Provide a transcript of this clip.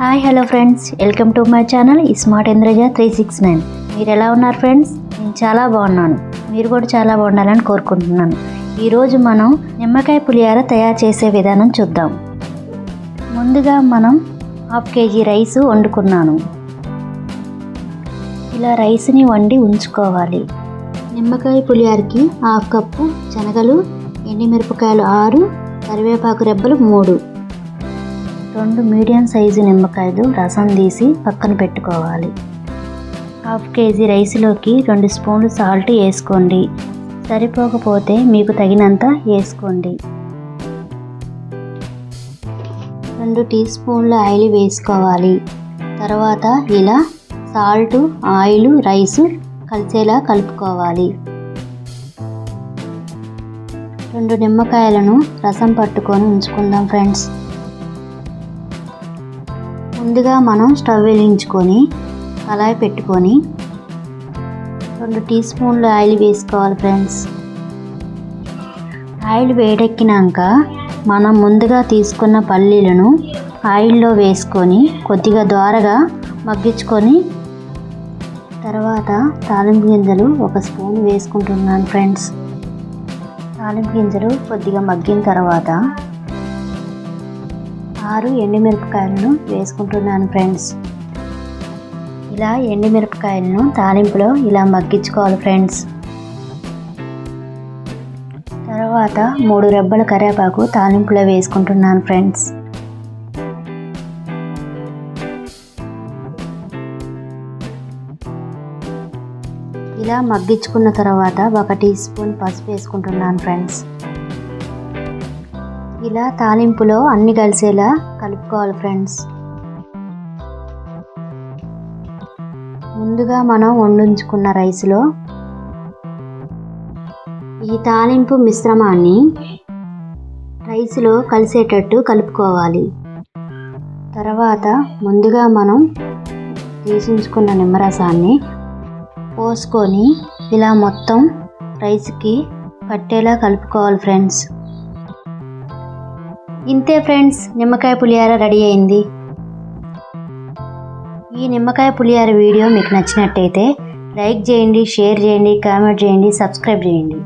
Hi hello friends welcome to my channel smart Indraja three six nine మీరు ఎలా ఉన్నారు friends నేను చాలా బాగున్నాను. మీరు కూడా చాలా బాగుండాలని కోరుకుంటున్నాను. ఈరోజు మనం నిమ్మకాయ పులిహార తయారు చేసే విధానం చూద్దాం. ముందుగా మనం హాఫ్ కేజీ రైస్ వండుకున్నాను. ఇలా రైస్ని వండి ఉంచుకోవాలి. నిమ్మకాయ పులిహారకి హాఫ్ కప్పు శనగలు ఎండిమిరపకాయలు ఆరు కరివేపాకు రెబ్బలు మూడు. రెండు మీడియం సైజు నిమ్మకాయలు రసం తీసి పక్కన పెట్టుకోవాలి. హాఫ్ కేజీ రైస్లోకి రెండు స్పూన్లు సాల్ట్ వేసుకోండి. సరిపోకపోతే మీకు తగినంత వేసుకోండి. రెండు టీ స్పూన్ల ఆయిల్ వేసుకోవాలి. తర్వాత ఇలా సాల్ట్ ఆయిల్ రైస్ కలిసేలా కలుపుకోవాలి. రెండు నిమ్మకాయలను రసం పట్టుకొని ఉంచుకుందాం ఫ్రెండ్స్. ముందుగా మనం స్టవ్ వెలిగించుకొని కళాయి పెట్టుకొని రెండు టీ స్పూన్లు ఆయిల్ వేసుకోవాలి ఫ్రెండ్స్. ఆయిల్ వేడెక్కినాక మనం ముందుగా తీసుకున్న పల్లీలను ఆయిల్లో వేసుకొని కొద్దిగా ద్వారగా మగ్గించుకొని తర్వాత తాలింపు గింజలు ఒక స్పూన్ వేసుకుంటున్నాను ఫ్రెండ్స్. తాలింపు గింజలు కొద్దిగా మగ్గిన తర్వాత ఆరు ఎండుమిరపకాయలను వేసుకుంటున్నాను ఫ్రెండ్స్. ఇలా ఎండుమిరపకాయలను తాలింపులో ఇలా మగ్గించుకోవాలి ఫ్రెండ్స్. తర్వాత మూడు రెబ్బల కరివేపాకు తాలింపులో వేసుకుంటున్నాను ఫ్రెండ్స్. ఇలా మగ్గించుకున్న తర్వాత ఒక టీ స్పూన్ పసుపు వేసుకుంటున్నాను ఫ్రెండ్స్. ఇలా తాలింపులో అన్ని కలిసేలా కలుపుకోవాలి ఫ్రెండ్స్. ముందుగా మనం వండించుకున్న రైస్లో ఈ తాలింపు మిశ్రమాన్ని రైస్లో కలిసేటట్టు కలుపుకోవాలి. తర్వాత ముందుగా మనం తీసించుకున్న నిమ్మరసాన్ని పోసుకొని ఇలా మొత్తం రైస్కి పట్టేలా కలుపుకోవాలి ఫ్రెండ్స్. ఇంతే ఫ్రెండ్స్ నిమ్మకాయ పులిహార రెడీ అయింది. ఈ నిమ్మకాయ పులిహార వీడియో మీకు నచ్చినట్టయితే లైక్ చేయండి షేర్ చేయండి కామెంట్ చేయండి సబ్స్క్రైబ్ చేయండి.